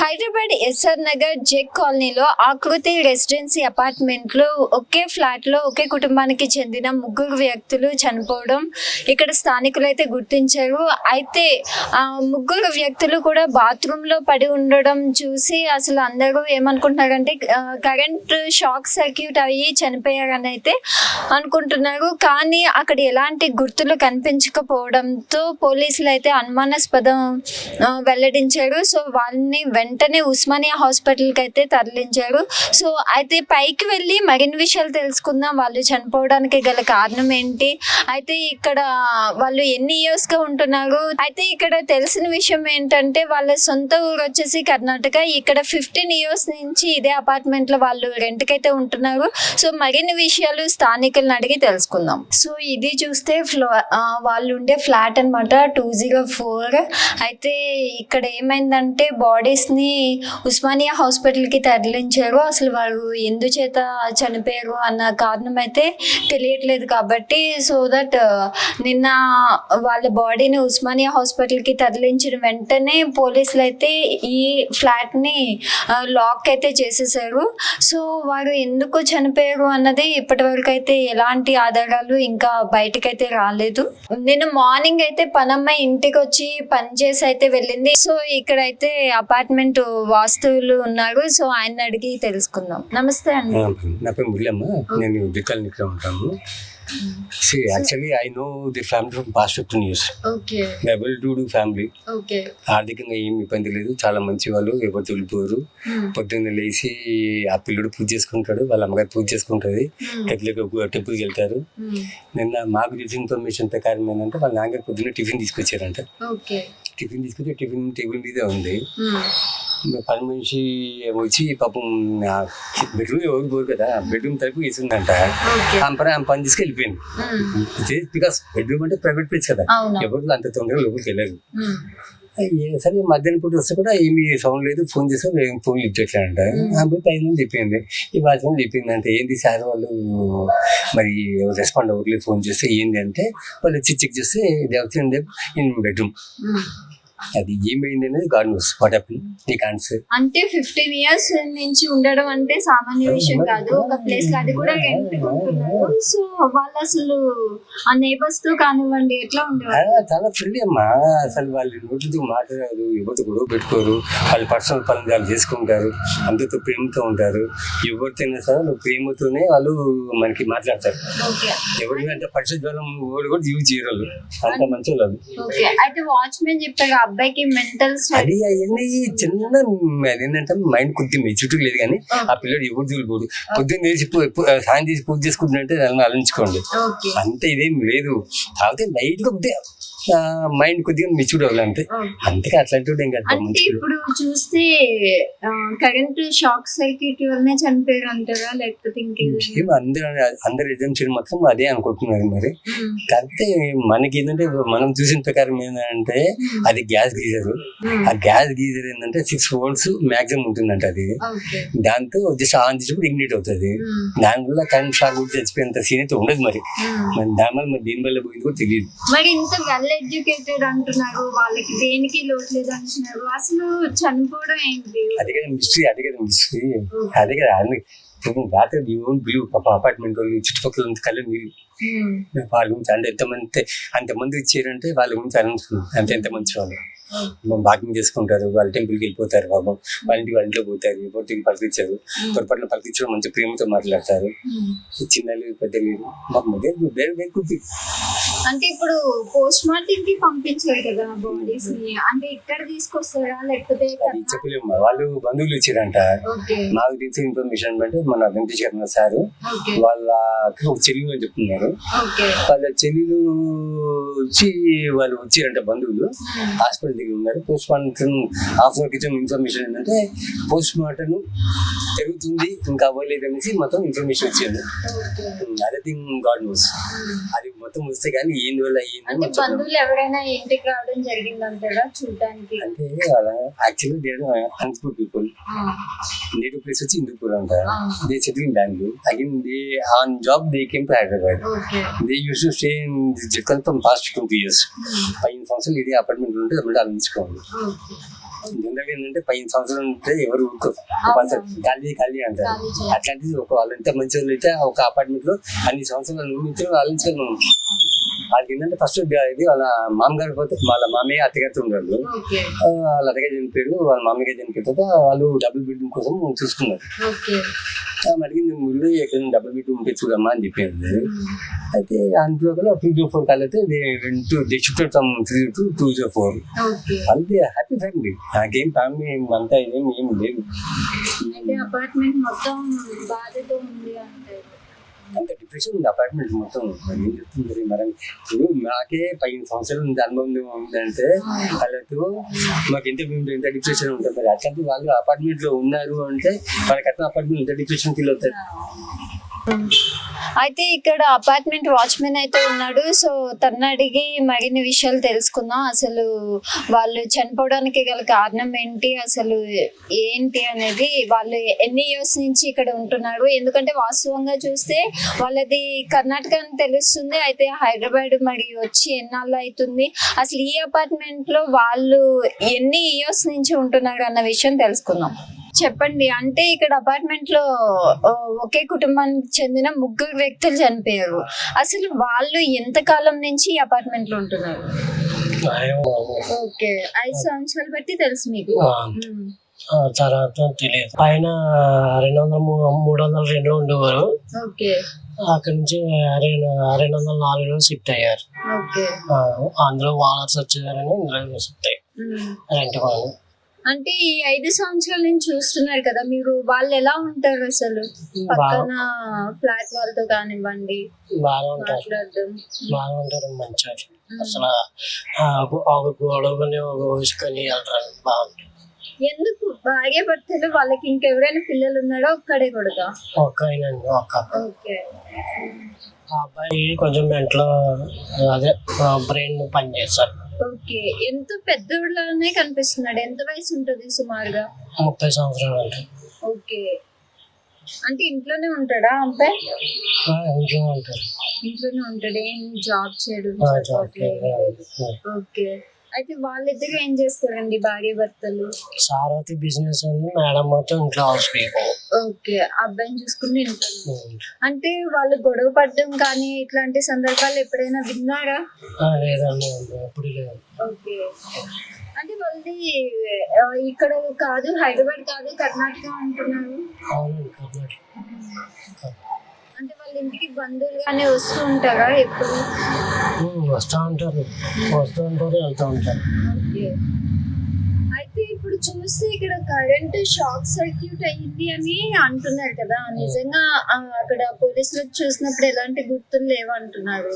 Hyderabad SR Nagar check కాలనీలో ఆకృతి residency అపార్ట్మెంట్లో ఒకే ఫ్లాట్లో ఒకే కుటుంబానికి చెందిన ముగ్గురు వ్యక్తులు చనిపోవడం ఇక్కడ స్థానికులు అయితే గుర్తించారు. అయితే ఆ ముగ్గురు వ్యక్తులు కూడా బాత్రూమ్లో పడి ఉండడం చూసి అసలు అందరూ ఏమనుకుంటున్నారంటే కరెంట్ షాక్ సర్క్యూట్ అయ్యి చనిపోయారని అయితే అనుకుంటున్నారు. కానీ అక్కడ ఎలాంటి గుర్తులు కనిపించకపోవడంతో పోలీసులు అయితే అనుమానాస్పదం వెల్లడించారు. సో వాళ్ళని వెంటనే వెంటనే ఉస్మానియా హాస్పిటల్కి అయితే తరలించారు సో అయితే పైకి వెళ్ళి మరిన్ని విషయాలు తెలుసుకుందాం. వాళ్ళు చనిపోవడానికి గల కారణం ఏంటి? అయితే ఇక్కడ వాళ్ళు ఎన్ని ఇయర్స్గా ఉంటున్నారు? అయితే ఇక్కడ తెలిసిన విషయం ఏంటంటే వాళ్ళ సొంత ఊరు వచ్చేసి కర్ణాటక. ఇక్కడ ఫిఫ్టీన్ ఇయర్స్ నుంచి ఇదే అపార్ట్మెంట్లో వాళ్ళు రెంట్కైతే అయితే ఉంటున్నారు. సో మరిన్ని విషయాలు స్థానికులను అడిగి తెలుసుకుందాం. సో ఇది చూస్తే ఫ్లో వాళ్ళు ఉండే ఫ్లాట్ అనమాట టూ జీరో ఫోర్. అయితే ఇక్కడ ఏమైందంటే బాడీస్ని ని ఉస్మానియా హాస్పిటల్కి తరలించారు. అసలు వారు ఎందుచేత చనిపోయారు అన్న కారణం అయితే తెలియట్లేదు కాబట్టి సో దట్ నిన్న వాళ్ళ బాడీని ఉస్మానియా హాస్పిటల్కి తరలించిన వెంటనే పోలీసులు అయితే ఈ ఫ్లాట్ని లాక్ అయితే చేసేసారు. సో వారు ఎందుకు చనిపోయారు అన్నది ఇప్పటి వరకు అయితే ఎలాంటి ఆధారాలు ఇంకా బయటకైతే రాలేదు. నేను మార్నింగ్ అయితే పనమ్మ ఇంటికి వచ్చి పని చేసి అయితే వెళ్ళింది. సో ఇక్కడ అయితే డిఫరెంట్ వాస్తువులు ఉన్నారు సో ఆయన అడిగి తెలుసుకుందాం. నమస్తే అండి. నా పేరు మురళమ్మ. నేను దిక్కల్ ఇక్కడ ఉంటాను. See actually I know the family from past fifteen years okay well to do family okay ఆర్థికంగా ఏమి ఇబ్బంది లేదు. చాలా మంచి వాళ్ళు ఎవరు తొలిపోరు. పొద్దున్న లేచి ఆ పిల్లడు పూజ చేసుకుంటాడు వాళ్ళ అమ్మగారు పూజ చేసుకుంటుంది. టెంపుల్కి టెంపుల్కి వెళ్తారు. నిన్న మాకు తెలిసిన ఇన్ఫర్మేషన్ ప్రకారం ఏంటంటే వాళ్ళ నాన్నగారు పొద్దున్న టిఫిన్ తీసుకొచ్చారంట. ఓకే టిఫిన్ తీసుకొచ్చి టిఫిన్ టేబుల్ మీదే ఉంది. పని మనిషి వచ్చి పాపం బెడ్రూమ్ ఎవరు పోరు కదా బెడ్రూమ్ తలుపు వేసిందంట. ఆమె పని ఆమె పని తీసుకు వెళ్ళిపోయింది. బికాస్ బెడ్రూమ్ అంటే ప్రైవేట్ ప్లేస్ కదా. ఎవరు అంత తొందరగా లోపలికి వెళ్ళరు. ఏ- సరే మధ్యాహ్నం పూట వస్తే కూడా ఏమి సౌండ్ లేదు ఫోన్ చేస్తే ఏం ఫోన్ లిఫ్ట్ ఆమె నుంచి చెప్పింది ఈ వాచ్మెన్ చెప్పింది అంటే ఏంది సార్ వాళ్ళు మరి రెస్పాండ్ అవ్వట్లేదు ఫోన్ చేస్తే ఏంది అంటే వాళ్ళు వచ్చి చెక్ చేస్తే దేవత బెడ్రూమ్. అది ఏమైంది అనేది god knows what happen answer అంటే ఫిఫ్టీన్ ఇయర్స్ నుంచి ఉండడం అంటే సామాన్య విషయం కాదు. ఒక ప్లేస్లో అది కూడా సో వాళ్ళు అసలు ఆ నేబర్స్తో కానివ్వండి ఎట్లా ఉండేవారు? చాలా ఫ్రెండ్లీ అమ్మా. అసలు వాళ్ళు నోటితో మాట్లాడారు ఎవరితో గొడవ పెట్టుకోరు. వాళ్ళు పర్సనల్ పనులు వాళ్ళు చేసుకుంటారు. అందరితో ప్రేమతో ఉంటారు. ఎవరితోనే సరే ప్రేమతోనే వాళ్ళు మనకి మాట్లాడతారు. ఎవరి అంటే ఓడి కూడా యూజ్ చేయరు అంత మంచి వాళ్ళు. అయితే వాచ్మెన్ చెప్పారు అబ్బాయికి మెంటల్ అది అవన్నీ చిన్న ఏంటంటే మైండ్ కొద్దిగా మెచ్యూరిటీ లేదు కానీ ఆ. పిల్లడు ఎవరు చూడకూడదు. పొద్దున్న చేసి సాయం చేసి పూజ దాన్ని ఆలోచించుకోండి. ఓకే. అంత ఇదేం లేదు. కాకపోతే లైట్గా కొద్దిగా మైండ్ కొద్దిగా మెచ్యూర్ అవ్వాలి అంతే అంతే అట్లాంటి ఇంకా అంటే ఇప్పుడు చూస్తే కరెంట్ షాక్ సర్క్యూట్ వల్లనే చనిపోయారు అంటారా? లేకపోతే ఏం అందరూ అందరు ఎగ్జామ్షన్ మొత్తం అదే అనుకుంటున్నారు మరి. కాకపోతే మనకి ఏంటంటే మనం చూసిన ప్రకారం ఏంటంటే అది గ్యాస్ గీజర్. ఆ గ్యాస్ గీజర్ ఏంటంటే సిక్స్ వోల్ట్స్ మాక్సిమం ఉంటుందంట అది. దాంతో జస్ట్ ఆన్ చేసినప్పుడు ఇగ్నిట్ అవుతుంది. దానివల్ల కరెంట్ షాక్ కూడా చచ్చిపోయేంత సీన్ అయితే ఉండదు మరి. దానివల్ల మరి దీని వల్ల పోయింది కూడా తెలియదు. మరి ఇంత వెల్ ఎడ్యుకేటెడ్ అంటున్నారు వాళ్ళకి దేనికి లోటు లేదు అంటున్నారు అసలు చనిపోవడం ఏంటి అదే కదా మిస్టరీ అదే కదా మిస్టరీ అదే కదా అన్ని రాత్రి యూ ఓన్ బిలీవ్ పాప అపార్ట్మెంట్ వాళ్ళు చుట్టుపక్కల నుంచి కళ్ళు నీళ్ళు వాళ్ళ గురించి అంటే ఎంతమంది అంతమంది ఇచ్చారంటే వాళ్ళ గురించి అనుకుంటున్నాం అంత ఎంత మంచి వాళ్ళు. వాకింగ్ చేసుకుంటారు వాళ్ళ టెంపుల్కి వెళ్ళిపోతారు పాపం వాళ్ళ ఇంటికి వాళ్ళ ఇంట్లో పోతారు ఎవరికి పలికించారు పొరపాటున పలికించడం మంచి ప్రేమతో మాట్లాడతారు. చిన్నలు పెద్దలు మాకు వేరే వేరే కుట్టి అంటే ఇప్పుడు పోస్ట్ మార్టం కి పంపించారు కదా బాడీస్ని అంటే ఇక్కడ తీసుకొస్తారా? లేకపోతే అది చెప్పలేము వాళ్ళు బంధువులు ఇచ్చారంట. నాకు తెలిసిన ఇన్ఫర్మేషన్ అంటే మన వెంకటేష్ గారు సారు. ఒక చెల్లెలు అని చెప్తున్నారు. వాళ్ళ చెల్లెలు వచ్చి వాళ్ళు వచ్చారంట బంధువులు. హాస్పిటల్ దగ్గర ఉన్నారు. పోస్ట్ మార్టం హాఫ్ అవర్ క్రితం ఇన్ఫర్మేషన్ ఏంటంటే పోస్ట్ మార్టం జరుగుతుంది ఇంకా అవ్వలేదు అనేసి మొత్తం ఇన్ఫర్మేషన్ వచ్చింది అదే థింగ్ గాడ్ నోస్ అది మొత్తం వస్తే కానీ ఏంది వల్ల మొత్తం బంధువులు ఎవరైనా ఇంటికి రావడం జరిగిందంటారా? చూడడానికి? అంటే యాక్చువల్లీ దేర్ అన్స్పూర్ పీపుల్ నేటివ్ ప్లేస్ వచ్చి హిందూపూర్ అంట. They settle in Bengaluru again they on job they came to Hyderabad they use to stay in జక్కల్ from past twenty years పదిహేను సంవత్సరాలు ఇదే అపార్ట్మెంట్ ఉంటే అప్పుడు ఆలోచించుకోండి ఓకే జనరల్ ఏంటంటే పదిహేను సంవత్సరాలు ఉంటే ఎవరు ఖాళీ ఖాళీ అంటారు. అట్లాంటిది ఒక వాళ్ళు ఎంత మంచి వాళ్ళు అయితే ఒక అపార్ట్మెంట్లో అన్ని సంవత్సరాలు నుంచి వాళ్ళని మనం వాళ్ళకి ఏంటంటే ఫస్ట్ ఇది వాళ్ళ మామగారు పోతే వాళ్ళ మామయ్య అత్తగారితో ఉండరు వాళ్ళ అత్తగారు చనిపోయారు వాళ్ళ మామయ్య చనిపోయిన తర్వాత వాళ్ళు డబుల్ బెడ్రూమ్ కోసం చూసుకున్నారు. అడిగింది ముళ్ళు ఎక్కడ డబుల్ బెడ్రూమ్ ఉంటే చూడమ్మా అని చెప్పింది అయితే అందులో కూడా టూ జీరో ఫోర్ కాల్ అయితే two the shifted from three to two zero four వాళ్ళది హ్యాపీ ఫ్యామిలీ నాకేం ఫ్యామిలీ అంతా ఇదేం ఏం లేదు అపార్ట్మెంట్ మొత్తం బాధతో ఉంది అంటారు అంత డిప్రెషన్ ఉంది. అపార్ట్మెంట్ మొత్తం మరి ఏం చెప్తుంది మరి ఇప్పుడు మాకే పదిహేను సంవత్సరాలు ఉంది అనుభవం ఉందంటే వాళ్ళతో మాకు ఇంత మేము ఇంత డిప్రెషన్ ఉంటుంది మరి? అట్లాంటి వాళ్ళు అపార్ట్మెంట్లో ఉన్నారు అంటే వాళ్ళకి అర్థం అపార్ట్మెంట్ ఇంత డిప్రెషన్ ఫీల్ అవుతారు అయితే ఇక్కడ అపార్ట్మెంట్ వాచ్మెన్ అయితే ఉన్నాడు. సో తను అడిగి మరిన్ని విషయాలు తెలుసుకుందాం. అసలు వాళ్ళు చనిపోవడానికి గల కారణం ఏంటి? అసలు ఏంటి అనేది వాళ్ళు ఎన్ని ఇయర్స్ నుంచి ఇక్కడ ఉంటున్నారు? ఎందుకంటే వాస్తవంగా చూస్తే వాళ్ళది కర్ణాటక అని తెలుస్తుంది. అయితే హైదరాబాద్ మరి వచ్చి ఎన్నాళ్ళు అవుతుంది? అసలు ఈ అపార్ట్మెంట్లో వాళ్ళు ఎన్ని ఇయర్స్ నుంచి ఉంటున్నారు అన్న విషయం తెలుసుకుందాం. చెప్పండి. అంటే ఇక్కడ అపార్ట్మెంట్లో ఒకే కుటుంబానికి చెందిన ముగ్గురు వ్యక్తులు చనిపోయారు. అసలు వాళ్ళు ఎంత కాలం నుంచి ఈ అపార్ట్మెంట్లో ఉంటున్నారు? ఓకే. ఐదు సంవత్సరాలు బట్టి తెలుసు మీకు. తర్వాత తెలియదు. పైన రెండు వందల మూడు వందల రెండులో ఉండేవారు. ఓకే. అక్కడి నుంచి రెండు రెండు వందల నాలుగులో షిఫ్ట్ అయ్యారు. అందులో వానర్స్ వచ్చేదారని ఇందులో షిఫ్ట్ అయ్యారు. రెంట్ వాళ్ళు. అంటే ఈ ఐదు సంవత్సరాల నుంచి చూస్తున్నారు కదా మీరు వాళ్ళు ఎలా ఉంటారు అసలు? పక్కన ఫ్లాట్ వాళ్ళతో కానివ్వండి బాగా ఉంటారు మాట్లాడడం. బాగా ఉంటారు మంచిగా అసలు ఒక గొడవని ఒక వయసుకొని వెళ్తారు బాగుంటుంది. ఎందుకు? భార్య భర్తలు వాళ్ళకి ఇంకెవరైనా పిల్లలు ఉన్నారో? ఒక్కడే కొడుక? ఒక్క ఓకే. ఆ అబ్బాయి కొంచెం మెంట్లో అదే బ్రెయిన్ పని చేస్తారు ఓకే. ఎంత పెద్దోళ్ళనే కనిపిస్తున్నాడు. ఎంత వయసు ఉంటుంది సుమారుగా? ముప్పై సంవత్సరాలు అంటే ఓకే. అంటే ఇంట్లోనే ఉంటాడా అబ్బాయి? ఇంట్లో ఉంటారు ఇంట్లోనే ఉంటాడు. ఏం జాబ్ చేయడు. ఓకే. అయితే వాళ్ళిద్దరు ఏం చేస్తారండి భార్య భర్తలు? సారవతి బిజినెస్ ఉంది మేడం మొత్తం ఇంట్లో హౌస్ ఓకే అబ్బాయిని చూసుకుని ఇంట్లో. అంటే వాళ్ళు గొడవ పడడం కానీ ఇట్లాంటి సందర్భాలు ఎప్పుడైనా విన్నారా? లేదండి ఎప్పుడు లేదు ఓకే. అంటే వాళ్ళది ఇక్కడ కాదు హైదరాబాద్ కాదు కర్ణాటక కర్ణాటక. అంటే వాళ్ళ ఇంటికి బంధువులు కానీ వస్తూ ఉంటారా ఎప్పుడు? వస్తూ ఉంటారు. వస్తూ ఉంటారు వెళ్తూ ఉంటారు. అయితే ఇప్పుడు చూస్తే ఇక్కడ కరెంట్ షాక్ సర్క్యూట్ అయ్యింది అని అంటున్నారు కదా. నిజంగా అక్కడ పోలీసులు చూసినప్పుడు ఎలాంటి గుర్తులు లేవు అంటున్నారు.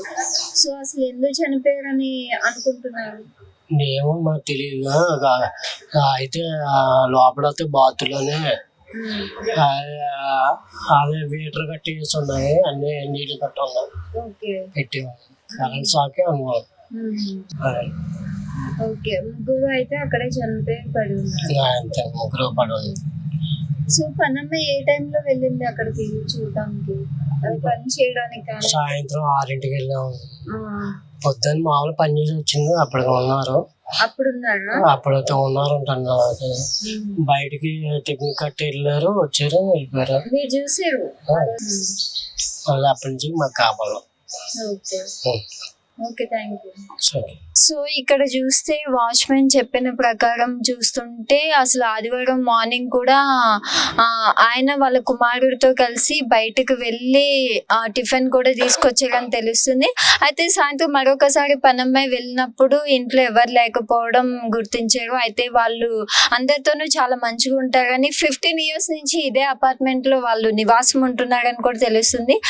సో అసలు ఎందుకు చనిపోయారని అనుకుంటున్నారు? ఏమో మాకు తెలియదు అయితే ఆ లోపలైతే బాతులోనే అదే వీటర్ కట్టేసి ఉన్నాయి. అన్ని నీళ్ళు కట్ట ఉన్నాయి. ఓకే. పెట్టి కరెంట్ షాకే ఓకే ముగ్గురు అయితే అక్కడే చనిపోయి పడి అంతే ముగ్గురు పడి సో పనమ్మ ఏ టైంలో వెళ్ళింది అక్కడికి చూడడానికి అది పని చేయడానికి? సాయంత్రం ఆరింటికి వెళ్ళాము పొద్దున్న మామూలు పని చేసి వచ్చింది అప్పటికి ఉన్నారు. అప్పుడు అప్పుడైతే ఉన్నారు బయటికి టెక్నిక్ కట్టి వెళ్ళారు వచ్చారు వెళ్ళిపోయారు. మీరు చూసారు? మళ్ళీ అప్పటి నుంచి మాకు కాపాడు. Okay. Okay. Thank you. So ఇక్కడ చూస్తే వాచ్మెన్ చెప్పిన ప్రకారం చూస్తుంటే అసలు ఆదివారం మార్నింగ్ కూడా ఆ, ఆయన వాళ్ళ కుమారుడితో కలిసి బయటకు వెళ్ళి ఆ, టిఫిన్ కూడా తీసుకొచ్చారని తెలుస్తుంది. అయితే సాయంత్రం మరొకసారి పనమ్మాయి వెళ్ళినప్పుడు ఇంట్లో ఎవరు లేకపోవడం గుర్తించారు. అయితే వాళ్ళు అందరితోనూ చాలా మంచిగా ఉంటారని ఫిఫ్టీన్ ఇయర్స్ నుంచి ఇదే అపార్ట్మెంట్లో వాళ్ళు నివాసం ఉంటున్నారని కూడా తెలుస్తుంది.